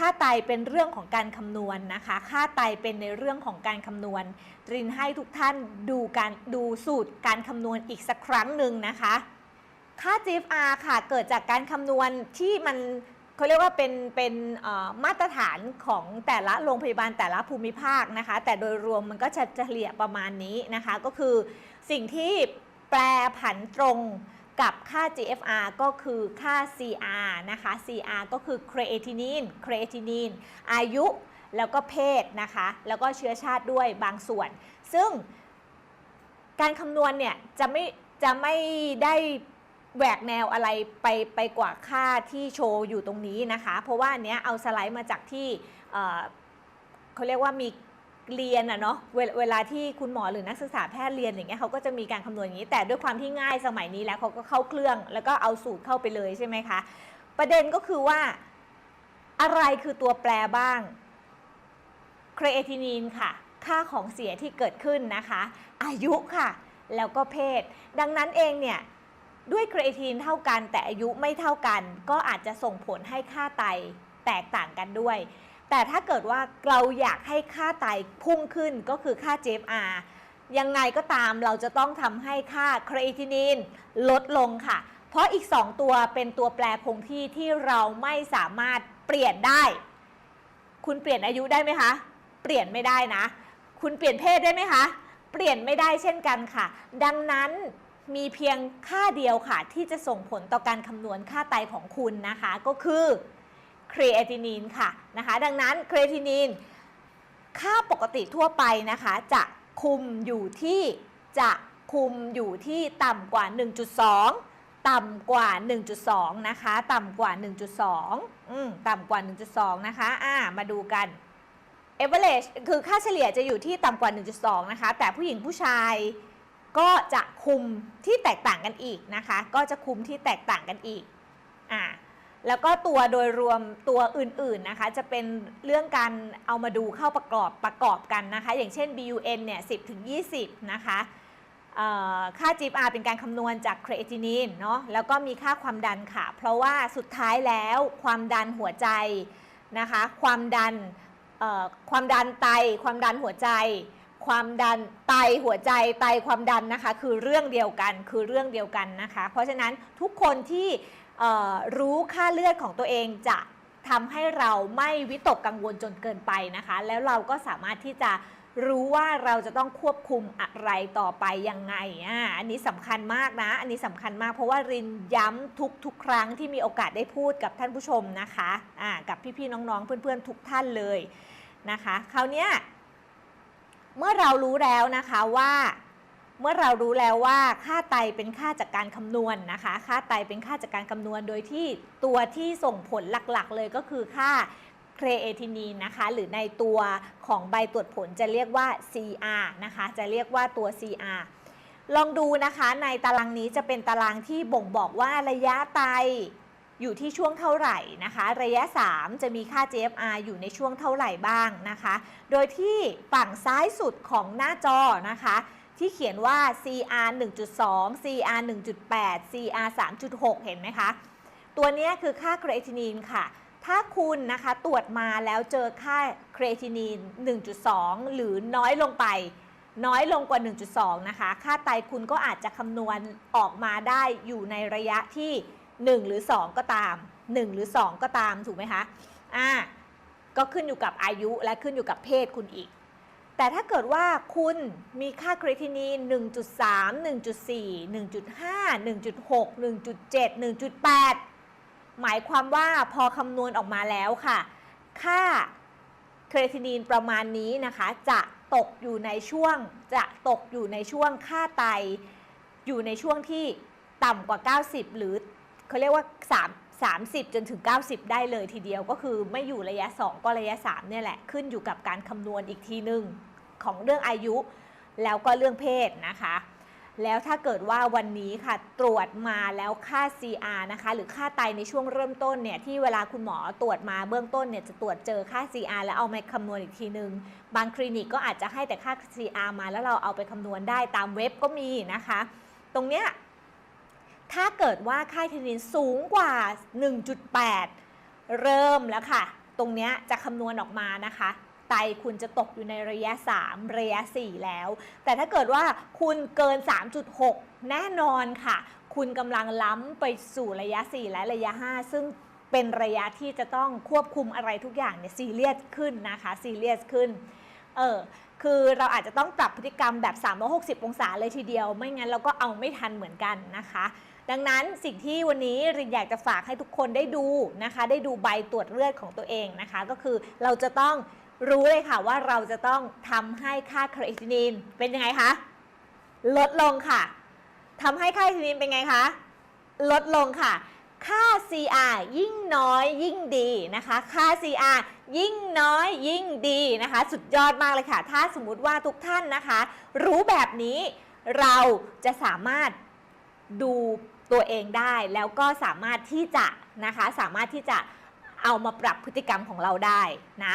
ค่าไตเป็นเรื่องของการคำนวณนะคะ ค่าไตเป็นในเรื่องของการคำนวณรินให้ทุกท่านดูการดูสูตรการคำนวณอีกสักครั้งหนึ่งนะคะ ค่า GFR ค่ะเกิดจากการคำนวณที่มันเขาเรียกว่าเป็นเป็นมาตรฐานของแต่ละโรงพยาบาลแต่ละภูมิภาคนะคะ แต่โดยรวมมันก็จะเฉลี่ยประมาณนี้นะคะ ก็คือสิ่งที่แปรผันตรง กับค่า GFR ก็คือค่า CR นะคะ CR ก็คือ creatinine creatinine อายุแล้วก็เพศนะคะ แล้วก็เชื้อชาติด้วยบางส่วน ซึ่งการคำนวณเนี่ยจะไม่จะไม่ได้แหวกแนวอะไรไปไปกว่าค่าที่โชว์อยู่ตรงนี้นะคะ เพราะว่าเนี้ยเอาสไลด์มาจากที่เเขาเรียกว่ามี เรียนอะเนาะเวลเวลาที่คุณหมอหรือนักศึกษาแพทย์เรียนอย่างเงี้ยเขาก็จะมีการคำนวณอย่างนี้ แต่ด้วยความที่ง่ายสมัยนี้แล้วเขาก็เข้าเครื่อง แล้วก็เอาสูตรเข้าไปเลยใช่ไหมคะ ประเด็นก็คือว่าอะไรคือตัวแปรบ้างครีเอทินีนค่ะ ค่าของเสียที่เกิดขึ้นนะคะ อายุค่ะ แล้วก็เพศ ดังนั้นเองเนี่ยด้วยครีเอทินีนเท่ากันแต่อายุไม่เท่ากัน ก็อาจจะส่งผลให้ค่าไตแตกต่างกันด้วย แต่ถ้าเกิดว่าเราอยากให้ค่าไตพุ่งขึ้นก็คือค่า GFR ยังไงก็ตามเราจะต้องทำให้ค่าครีทินีนลดลงค่ะ เพราะอีก 2 ตัวเป็นตัวแปรคงที่ที่เราไม่สามารถเปลี่ยนได้ คุณเปลี่ยนอายุได้ไหมคะ เปลี่ยนไม่ได้นะ คุณเปลี่ยนเพศได้ไหมคะ เปลี่ยนไม่ได้เช่นกันค่ะ ดังนั้นมีเพียงค่าเดียวค่ะ ที่จะส่งผลต่อการคำนวณค่าไตของคุณนะคะ ก็คือ ครีเอตินีนค่ะนะคะดังนั้นครีเอตินีนค่าปกติทั่วไปนะคะจะคุมอยู่ที่จะคุมอยู่ที่ต่ำกว่า 1.2 ต่ำกว่า 1.2 นะคะ ต่ำกว่า 1.2อืมต่ำกว่า 1.2 นะคะอ่ามาดูกัน average คือค่าเฉลี่ยจะอยู่ที่ต่ำกว่า 1.2 นะคะ แต่ผู้หญิงผู้ชายก็จะคุมที่แตกต่างกันอีกนะคะ ก็จะคุมที่แตกต่างกันอีกอ่า แล้วก็ตัวโดยรวมตัวอื่นๆนะคะ จะเป็นเรื่องการเอามาดูเข้าประกอบประกอบกันนะคะ อย่างเช่น BUN เนี่ย 10ถึง20 นะคะค่า GFR เป็นการคำนวณจากครีเอทินีนเนาะแล้วก็มีค่าความดันค่ะ เพราะว่าสุดท้ายแล้วความดันหัวใจนะคะ ความดันความดันไต ความดันหัวใจ ความดันไตหัวใจไตความดันนะคะ คือเรื่องเดียวกันคือเรื่องเดียวกันนะคะ เพราะฉะนั้นทุกคนที่ รู้ค่าเลือดของตัวเองจะทำให้เราไม่วิตกกังวลจนเกินไปนะคะ แล้วเราก็สามารถที่จะรู้ว่าเราจะต้องควบคุมอะไรต่อไปยังไงอ่าอันนี้สำคัญมากนะ อันนี้สำคัญมากเพราะว่ารินย้ำทุกทุกครั้งที่มีโอกาสได้พูดกับท่านผู้ชมนะคะอ่ากับพี่ๆน้องๆ เพื่อนๆ ทุกท่านเลยนะคะ คราวเนี้ยเมื่อเรารู้แล้วนะคะว่า เมื่อเรารู้แล้วว่าค่าไตเป็นค่าจากการคำนวณนะคะ ค่าไตเป็นค่าจากการคำนวณโดยที่ตัวที่ส่งผลหลักๆ เลยก็คือค่าเครเอทินีนนะคะ หรือในตัวของใบตรวจผลจะเรียกว่า CR นะคะ จะเรียกว่าตัว CR ลองดูนะคะในตารางนี้จะเป็นตารางที่บ่งบอกว่าระยะไตอยู่ที่ช่วงเท่าไหร่นะคะ ระยะ 3 จะมีค่า GFR อยู่ในช่วงเท่าไหร่บ้างนะคะ โดยที่ฝั่งซ้ายสุดของหน้าจอนะคะ ที่เขียนว่า CR 1.2 CR 1.8 CR 3.6 เห็นไหมคะ ตัวนี้คือค่าครีเอทินีนค่ะ ถ้าคุณนะคะตรวจมาแล้วเจอค่าครีเอทินีน 1.2 หรือน้อยลงไป น้อยลงกว่า 1.2 นะคะ ค่าไตคุณก็อาจจะคำนวณออกมาได้อยู่ในระยะที่ 1 หรือ 2 ก็ตาม 1 หรือ 2 ก็ตามถูกไหมคะ อ่า ก็ขึ้นอยู่กับอายุและขึ้นอยู่กับเพศคุณอีก แต่ถ้าเกิดว่าคุณมีค่าครีเอทินีน 1.3 1.4 1.5 1.6 1.7 1.8 หมายความว่าพอคำนวณออกมาแล้วค่ะ ค่าครีเอทินีนประมาณนี้นะคะจะตกอยู่ในช่วงจะตกอยู่ในช่วงค่าไต อยู่ในช่วงที่ต่ำกว่า 90 หรือเขาเรียกว่า 3 30 จนถึง 90 ได้เลยทีเดียวก็คือไม่อยู่ระยะ 2 ก็ระยะ 3 เนี่ยแหละ ขึ้นอยู่กับการคำนวณอีกทีหนึ่ง ของเรื่องอายุ แล้วก็เรื่องเพศนะคะ แล้วถ้าเกิดว่าวันนี้ค่ะตรวจมาแล้วค่า CR นะคะหรือค่าไตในช่วงเริ่มต้นเนี่ยที่เวลาคุณหมอตรวจมาเบื้องต้นเนี่ยจะตรวจเจอค่า CR แล้วเอามาคำนวณอีกทีนึง บางคลินิกก็อาจจะให้แต่ค่า CR มาแล้วเราเอาไปคำนวณได้ตามเว็บก็มีนะคะ ตรงเนี้ยถ้าเกิดว่าค่าเทนินสูงกว่า 1.8 เริ่มแล้วค่ะ ตรงเนี้ยจะคำนวณออกมานะคะ ไตคุณจะตกอยู่ในระยะ 3 ระยะ 4 แล้ว แต่ถ้าเกิดว่าคุณเกิน 3.6 แน่นอนค่ะ คุณกำลังล้ำไปสู่ระยะ 4 และระยะ 5 ซึ่งเป็นระยะที่จะต้องควบคุมอะไรทุกอย่างเนี่ยซีเรียสขึ้นนะคะซีเรียสขึ้นเออคือเราอาจจะต้องปรับพฤติกรรมแบบ 360 องศาเลยทีเดียว ไม่งั้นเราก็เอาไม่ทันเหมือนกันนะคะ ดังนั้นสิ่งที่วันนี้รินอยากจะฝากให้ทุกคนได้ดูนะคะ ได้ดูใบตรวจเลือดของตัวเองนะคะ ก็คือเราจะต้อง รู้เลยค่ะว่าเราจะต้องทำให้ค่าครีเอทินินเป็นยังไงคะ ลดลงค่ะทำให้ค่าครีเอทินินเป็นไงคะ ลดลงค่ะ ค่า CR ยิ่งน้อยยิ่งดีนะคะ ค่า CR ยิ่งน้อยยิ่งดีนะคะ สุดยอดมากเลยค่ะ ถ้าสมมุติว่าทุกท่านนะคะ รู้แบบนี้เราจะสามารถดูตัวเองได้แล้วก็สามารถที่จะนะคะ สามารถที่จะเอามาปรับพฤติกรรมของเราได้นะ